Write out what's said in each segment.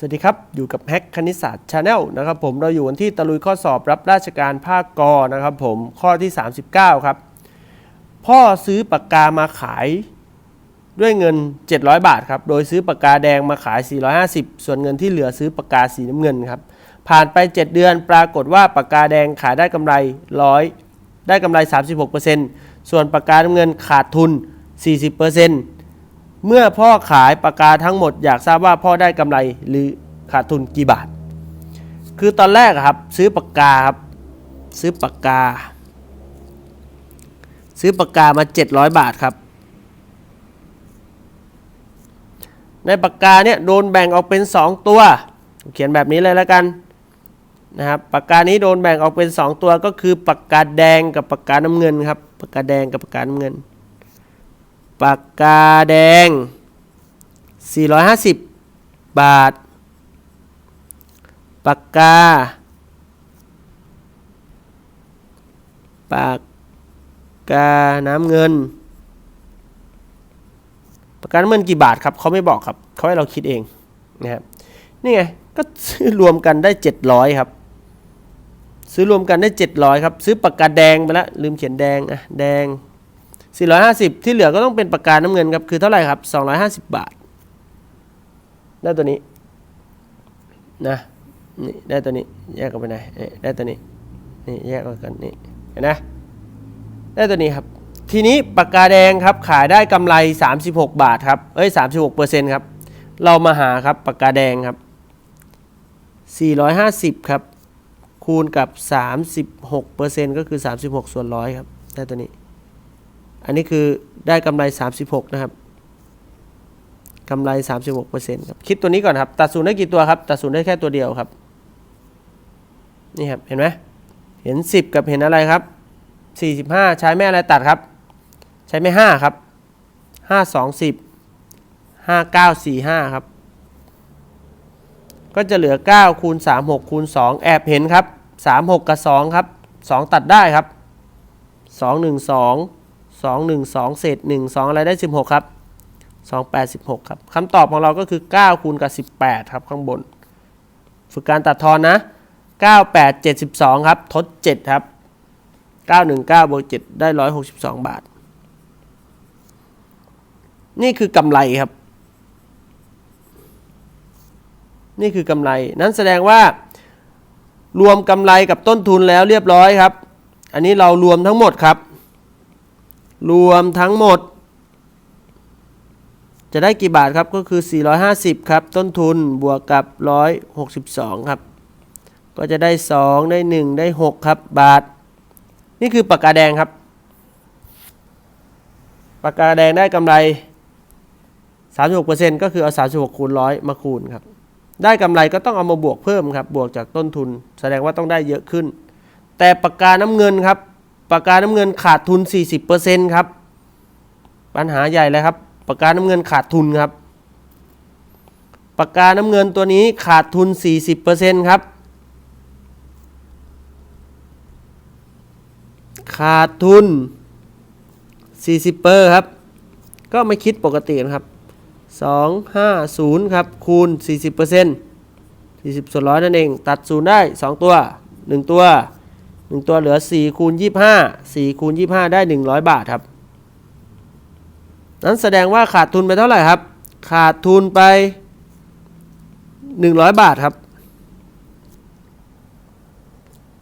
สวัสดีครับ อยู่กับแฮกคณิตศาสตร์ชาแนลนะครับผมเราอยู่กันที่ตะลุยข้อสอบรับราชการภาคกนะครับผมข้อที่ 39 ครับ พ่อซื้อปากกามาขายด้วยเงิน 700 บาทครับ โดยซื้อปากกาแดงมาขาย 450 ส่วนเงินที่เหลือซื้อปากกาสีน้ำเงินครับ ผ่านไป 7 เดือนปรากฏว่าปากกาแดงขายได้กำไรร้อยได้กำไร 36%ส่วนปากกาน้ำเงินขาดทุน 40% เมื่อพ่อขายปากกาทั้งหมด อยากทราบว่าพ่อได้กำไรหรือขาดทุนกี่บาท คือตอนแรกครับซื้อปากกาครับซื้อปากกา ซื้อปากกามา 700 บาทครับ ในปากกาเนี่ยโดนแบ่งออกเป็น 2 ตัว เขียนแบบนี้เลยแล้วกันนะครับปากกานี้โดนแบ่งออกเป็น 2 ตัวก็คือปากกาแดงกับปากกาน้ำเงินครับปากกาแดงกับปากกาน้ำเงิน ปากกาแดง 450 บาท ปากกา ปากกาน้ำเงิน ปากกาน้ำเงินกี่บาทครับเขาไม่บอกครับเขาให้เราคิดเองนะครับนี่ไงก็ซื้อรวมกันได้ 700 ครับ ซื้อรวมกันได้ 700 ครับ ซื้อปากกาแดงไปแล้วลืมเขียนแดงอะแดง 450 ที่เหลือก็ต้องเป็นปากกาน้ำเงินครับ คือเท่าไหร่ครับ 250 บาท ได้ตัวนี้นะนี่ได้ตัวนี้แยกกันไปไหนนี่ได้ตัวนี้นี่แยกกันนี่เห็นนะได้ตัวนี้ครับ ทีนี้ปากกาแดงครับขายได้กำไร 36 บาทครับเอ้ย36เปอร์เซ็นต์ครับเรามาหาครับปากกาแดงครับ 450 ครับ คูณกับ 36เปอร์เซ็นต์ก็คือ 36 ส่วนร้อยครับ ได้ตัวนี้ อันนี้คือได้กำไร 36 นะครับกำไร 36เปอร์เซ็นต์ครับคิดตัวนี้ก่อนครับ ตัดศูนย์ได้กี่ตัวครับ ตัดศูนย์ได้แค่ตัวเดียวครับ นี่ครับ เห็นไหมเห็น 10 กับเห็นอะไรครับ 45 ใช้แม่อะไรตัดครับ ใช้ไม่5ครับ 5 2 10 5 9 4 5 ครับ ก็จะเหลือ 9 คูณ 3 6 คูณ 2 แอบเห็นครับ 3 6 กับ 2 ครับ 2 ตัดได้ครับ 2 1 2 2 1 2 เศษ 1 2 อะไรได้ 16 ครับ 2 8 16 ครับคำตอบของเราก็คือ 9 คูณกับ 18 ครับข้างบน ฝึกการตัดทอนนะ 9 8 72 ครับ ทด 7 ครับ 919 บวก 7 ได้ 162 บาท นี่คือกำไรครับ นี่คือกำไร นั้นแสดงว่า รวมกำไรกับต้นทุนแล้วเรียบร้อยครับ อันนี้เรารวมทั้งหมดครับ รวมทั้งหมด จะได้กี่บาทครับก็คือ 450 ครับ ต้นทุนบวกกับ 162 ครับ ก็จะได้ 2 ได้ 1 ได้ 6 ครับ บาท นี่คือปากกาแดงครับปากกาแดงได้กำไร 36%ก็คือเอา 36 คูณร้อยมาคูณครับ ได้กำไรก็ต้องเอามาบวกเพิ่มครับ บวกจากต้นทุน แสดงว่าต้องได้เยอะขึ้น แต่ปากกาน้ำเงินครับ ปากกาน้ำเงินขาดทุน 40%ครับ ปัญหาใหญ่เลยครับปากกาน้ำเงินขาดทุนครับปากกาน้ำเงินตัวนี้ขาดทุน 40%ครับ ขาดทุน 40เปอร์ครับ ก็ไม่คิดปกตินะครับ 250 ครับ คูณ 40เปอร์เซ็นต์40ส่วนร้อยนั่นเอง ตัดศูนย์ได้ 2 ตัว 1 ตัว 1ตัวเหลือ4คูณ25 4คูณ25 ได้ 100 บาทครับ นั้นแสดงว่าขาดทุนไปเท่าไหร่ครับ ขาดทุนไป 100 บาทครับ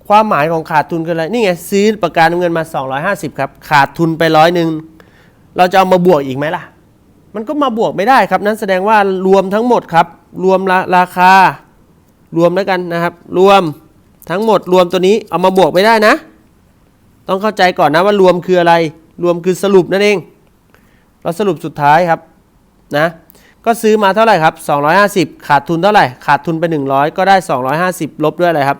ความหมายของขาดทุนคืออะไร นี่ไงซื้อประกันเงินมา 250 ครับ ขาดทุนไปร้อยหนึ่ง เราจะเอามาบวกอีกไหมล่ะ มันก็มาบวกไม่ได้ครับ นั้นแสดงว่ารวมทั้งหมดครับ รวมราราคา รวมแล้วกันนะครับ รวม ทั้งหมดรวมตัวนี้เอามาบวกไม่ได้นะ ต้องเข้าใจก่อนนะว่ารวมคืออะไร รวมคือสรุปนั่นเอง เราสรุปสุดท้ายครับนะก็ซื้อมาเท่าไหร่ครับ 250 ขาดทุนเท่าไหร่ ขาดทุนไป 100 ก็ได้ 250 ลบด้วยอะไรครับ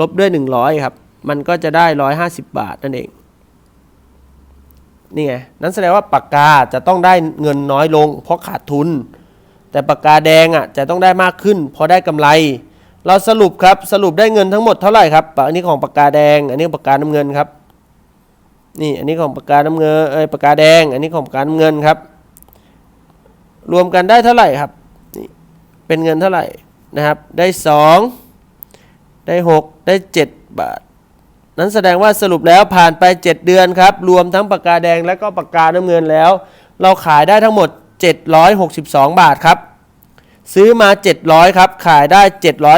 ลบด้วย 100 ครับ มันก็จะได้ 150 บาทนั่นเอง นี่ไง นั้นแสดงว่าปากกาจะต้องได้เงินน้อยลง เพราะขาดทุน แต่ปากกาแดงอะจะต้องได้มากขึ้น เพราะได้กำไร เราสรุปครับสรุปได้เงินทั้งหมดเท่าไหร่ครับอันนี้ของปากกาแดง อันนี้ปากกาน้ำเงินครับ นี่อันนี้ของปากกาน้ำเงินเอ้ยปากกาแดง อันนี้ของปากกาน้ำเงินครับ รวมกันได้เท่าไหร่ครับนี่เป็นเงินเท่าไหร่นะครับ ได้ 2 ได้ 6 ได้ 7 บาท นั้นแสดงว่าสรุปแล้วผ่านไป 7 เดือนครับ รวมทั้งปากกาแดงและก็ปากกาน้ำเงินแล้ว เราขายได้ทั้งหมด 762 บาทครับ ซื้อมา 700ครับขายได้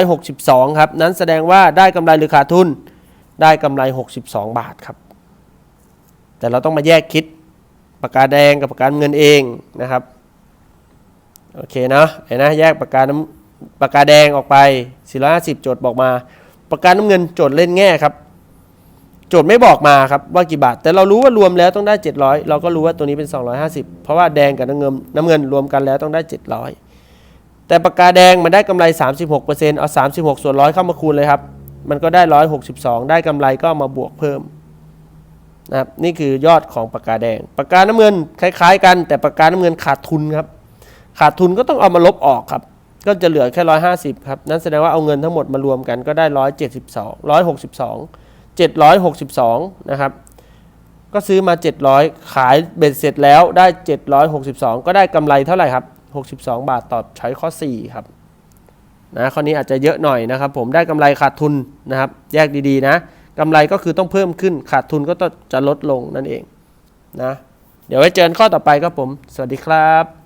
762ครับนั้นแสดงว่าได้กำไรหรือขาดทุนได้กำไร 62 บาทครับ แต่เราต้องมาแยกคิดปากกาแดงกับปากกาน้ำเงินเองนะครับโอเคเนาะเห็นนะแยกปากกาน้ำปากกาแดงออกไป 450 โจทย์บอกมาปากกาน้ำเงินโจทย์เล่นแง่ครับ โจทย์ไม่บอกมาครับว่ากี่บาท แต่เรารู้ว่ารวมแล้วต้องได้ 700 เราก็รู้ว่าตัวนี้เป็น 250 เพราะว่าแดงกับน้ำเงินน้ำเงินรวมกันแล้วต้องได้ 700 แต่ปากกาแดงมันได้กำไร 36%เอา36 ส่วนร้อยเข้ามาคูณเลยครับ มันก็ได้ 162 ได้กำไรก็มาบวกเพิ่มนะครับนี่คือยอดของปากกาแดง ปากกาน้ำเงินคล้าย ๆ กัน แต่ปากกาน้ำเงินขาดทุนครับ ขาดทุนก็ต้องเอามาลบออกครับ ก็จะเหลือแค่ 150 ครับ นั่นแสดงว่าเอาเงินทั้งหมดมารวมกันก็ได้ 172 162 762 นะครับ ก็ซื้อมา 700 ขายเบ็ดเสร็จแล้วได้ 762 ก็ได้กำไรเท่าไหร่ครับ 62 บาทตอบใช้ข้อ 4 ครับนะข้อนี้อาจจะเยอะหน่อยนะครับ ผมได้กำไรขาดทุนนะครับ แยกดีๆนะกำไรก็คือต้องเพิ่มขึ้นขาดทุนก็ต้องจะลดลงนั่นเองนะเดี๋ยวไว้เจอกันข้อต่อไปครับผม สวัสดีครับ